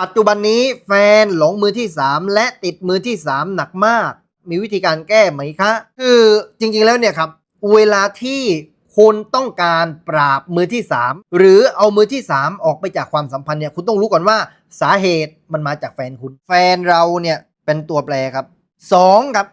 ปัจจุบันนี้แฟนหลงมือที่ 3 และติดมือที่ 3 หนักมาก มีวิธีการแก้ไหมคะ คือจริงๆแล้วเนี่ยครับ เวลาที่คุณต้องการปราบมือที่ 3 หรือเอามือที่ 3 ออกไปจากความสัมพันธ์เนี่ยคุณต้องรู้ก่อนว่าสาเหตุมันมาจากแฟนคุณ แฟนเราเนี่ยเป็นตัวแปรครับสองครับ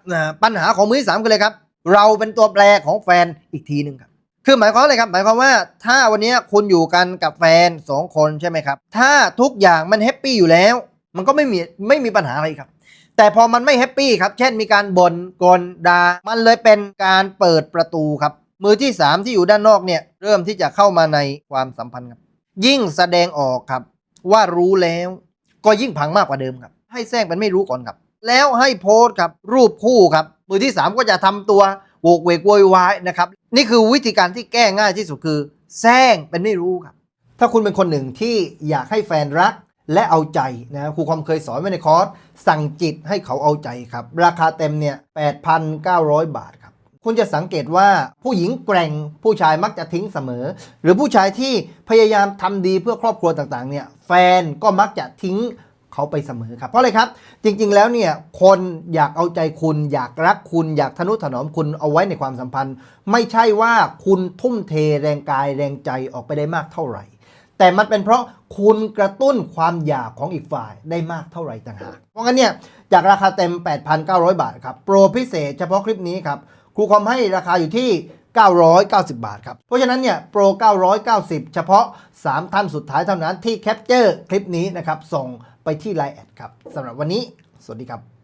ปัญหาของมือที่สามกันเลยครับ เราเป็นตัวแปรของแฟนอีกทีหนึ่งครับ คือหมายความอะไรครับ หมายความว่าถ้าวันนี้คุณอยู่กันกับแฟนสองคนใช่ไหมครับ ถ้าทุกอย่างมันแฮปปี้อยู่แล้ว มันก็ไม่มีไม่มีปัญหาอะไรครับ แต่พอมันไม่แฮปปี้ครับ เช่นมีการบน่นกลดามันเลยเป็นการเปิดประตูครับ มือที่ 3 ที่อยู่ด้านนอกเนี่ย เริ่มที่จะเข้ามาในความสัมพันธ์ครับ ยิ่งแสดงออกครับ ว่ารู้แล้วก็ยิ่งพังมากกว่าเดิมครับ ให้แซงเป็นไม่รู้ก่อนครับ แล้วให้โพสต์ครับรูปคู่ครับ มือที่ 3 ก็จะทำตัว โวกเวกโวยวายนะครับ นี่คือวิธีการที่แก้ง่ายที่สุดคือแซงเป็นไม่รู้ครับ ถ้าคุณเป็นคนหนึ่งที่อยากให้แฟนรักและเอาใจนะครูความเคยสอนไว้ในคอร์สสั่งจิตให้เขาเอาใจครับ ราคาเต็มเนี่ย8,900 บาทครับ คุณจะสังเกตว่าผู้หญิงแกร่งผู้ชายมักจะทิ้งเสมอ หรือผู้ชายที่พยายามทำดีเพื่อครอบครัวต่างๆเนี่ยแฟนก็มักจะทิ้ง เขาไปเสมอครับเพราะอะไรครับ จริง ๆ แล้วเนี่ยคนอยากเอาใจคุณ อยากรักคุณอยากทนุถนอมคุณเอาไว้ในความสัมพันธ์ ไม่ใช่ว่าคุณทุ่มเทแรงกายแรงใจออกไปได้มากเท่าไหร่ แต่มันเป็นเพราะคุณกระตุ้นความอยากของอีกฝ่ายได้มากเท่าไหร่ต่างหากเพราะงั้นเนี่ยจากราคาเต็ม 8,900 บาทครับโปรพิเศษเฉพาะคลิปนี้ครับครูคอมให้ราคาอยู่ที่990 บาทครับ เพราะฉะนั้นเนี่ยโปร 990 เฉพาะ 3 ท่านสุดท้ายเท่านั้นที่แคปเจอร์คลิปนี้นะครับ ส่งไปที่ Line แอดครับสำหรับวันนี้ สวัสดีครับ